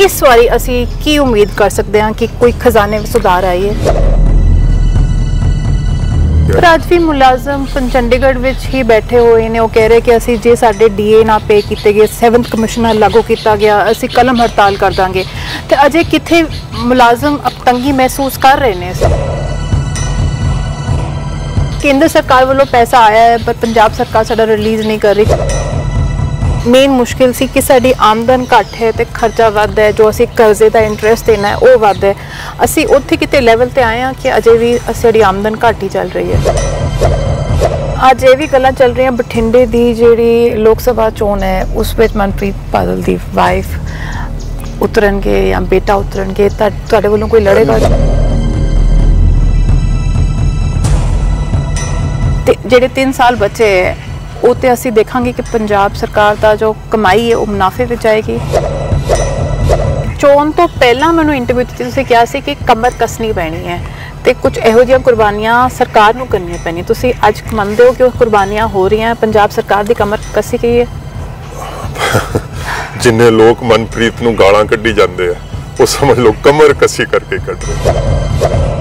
ਇਸ ਵਾਰੀ ਅਸੀਂ ਕੀ ਉਮੀਦ ਕਰ ਸਕਦੇ ਹਾਂ ਕਿ ਕੋਈ ਖਜ਼ਾਨੇ ਵਿੱਚ ਸੁਧਾਰ ਆਈ ਹੈ ਪਰ ਅੱਜ ਵੀ ਮੁਲਾਜ਼ਮ ਚੰਡੀਗੜ੍ਹ ਵਿੱਚ ਹੀ ਬੈਠੇ ਹੋਏ ਨੇ। ਉਹ ਕਹਿ ਰਹੇ ਕਿ ਅਸੀਂ ਜੇ ਸਾਡੇ ਡੀਏ ਨਾ ਪੇ ਕੀਤੇ ਗਏ 7th ਕਮਿਸ਼ਨਰ ਲਾਗੂ ਕੀਤਾ ਗਿਆ ਅਸੀਂ ਕਲਮ ਹੜਤਾਲ ਕਰ ਦਾਂਗੇ। ਤੇ ਅਜੇ ਕਿੱਥੇ ਮੁਲਾਜ਼ਮ ਅਬ ਤੰਗੀ ਮਹਿਸੂਸ ਕਰ ਰਹੇ ਨੇ? ਕੇਂਦਰ ਸਰਕਾਰ ਵੱਲੋਂ ਪੈਸਾ ਆਇਆ ਹੈ ਪਰ ਪੰਜਾਬ ਸਰਕਾਰ ਸਾਡਾ ਰਿਲੀਜ਼ ਨਹੀਂ ਕਰ ਰਹੀ। ਮੇਨ ਮੁਸ਼ਕਿਲ ਸੀ ਕਿ ਸਾਡੀ ਆਮਦਨ ਘੱਟ ਹੈ ਤੇ ਖਰਚਾ ਵੱਧ ਹੈ, ਜੋ ਅਸੀਂ ਕਰਜ਼ੇ ਦਾ ਇੰਟਰਸਟ ਦੇਣਾ ਹੈ, ਉਹ ਵੱਧ ਹੈ। ਅਸੀਂ ਉੱਥੇ ਕਿਤੇ ਲੈਵਲ ਤੇ ਆਏ ਹਾਂ ਕਿ ਅਜੇ ਵੀ ਸਾਡੀ ਆਮਦਨ ਘੱਟ ਹੀ ਚੱਲ ਰਹੀ ਹੈ। ਅੱਜ ਇਹ ਵੀ ਗੱਲਾਂ ਚੱਲ ਰਹੀਆਂ, ਬਠਿੰਡੇ ਦੀ ਜਿਹੜੀ ਲੋਕ ਸਭਾ ਚੋਣ ਹੈ, ਉਸ ਵਿੱਚ ਮਨਪ੍ਰੀਤ ਬਾਦਲ ਦੀ ਵਾਈਫ ਉਤਰਨਗੇ ਜਾਂ ਬੇਟਾ ਉਤਰਨਗੇ, ਤਾਂ ਤੁਹਾਡੇ ਵੱਲੋਂ ਕੋਈ ਲੜੇਗਾ? ਤੇ ਜਿਹੜੇ 3 ਸਾਲ ਬੱਚੇ ਹੈ ਉਹ ਤੇ ਅਸੀਂ ਦੇਖਾਂਗੇ ਕਿ ਪੰਜਾਬ ਸਰਕਾਰ ਦਾ ਜੋ ਕਮਾਈ ਹੈ, ਉਹ ਮੁਨਾਫੇ ਵਿੱਚ ਜਾਏਗੀ ਚੋਣ ਤੋਂ ਪਹਿਲਾਂ ਮੈਨੂੰ ਇੰਟਰਵਿਊ ਦਿੱਤੀ, ਤੁਸੀਂ ਕਿਹਾ ਸੀ ਕਿ ਕਮਰ ਕੱਸਣੀ ਪੈਣੀ ਹੈ ਤੇ ਕੁਝ ਇਹੋ ਜਿਹੀਆਂ ਕੁਰਬਾਨੀਆਂ ਸਰਕਾਰ ਨੂੰ ਕਰਨੀਆਂ ਪੈਣੀਆਂ। ਤੁਸੀਂ ਅੱਜ ਮੰਨਦੇ ਹੋ ਕਿ ਉਹ ਕੁਰਬਾਨੀਆਂ ਹੋ ਰਹੀਆਂ, ਪੰਜਾਬ ਸਰਕਾਰ ਦੀ ਕਮਰ ਕੱਸੀ ਗਈ ਹੈ? ਜਿੰਨੇ ਲੋਕ ਮਨਪ੍ਰੀਤ ਨੂੰ ਗਾਲਾਂ ਕੱਢੀ ਜਾਂਦੇ ਆ, ਉਹ ਸਮਝ ਲਓ ਕਮਰ ਕੱਸੀ ਕਰਕੇ ਕੱਢ ਰਹੇ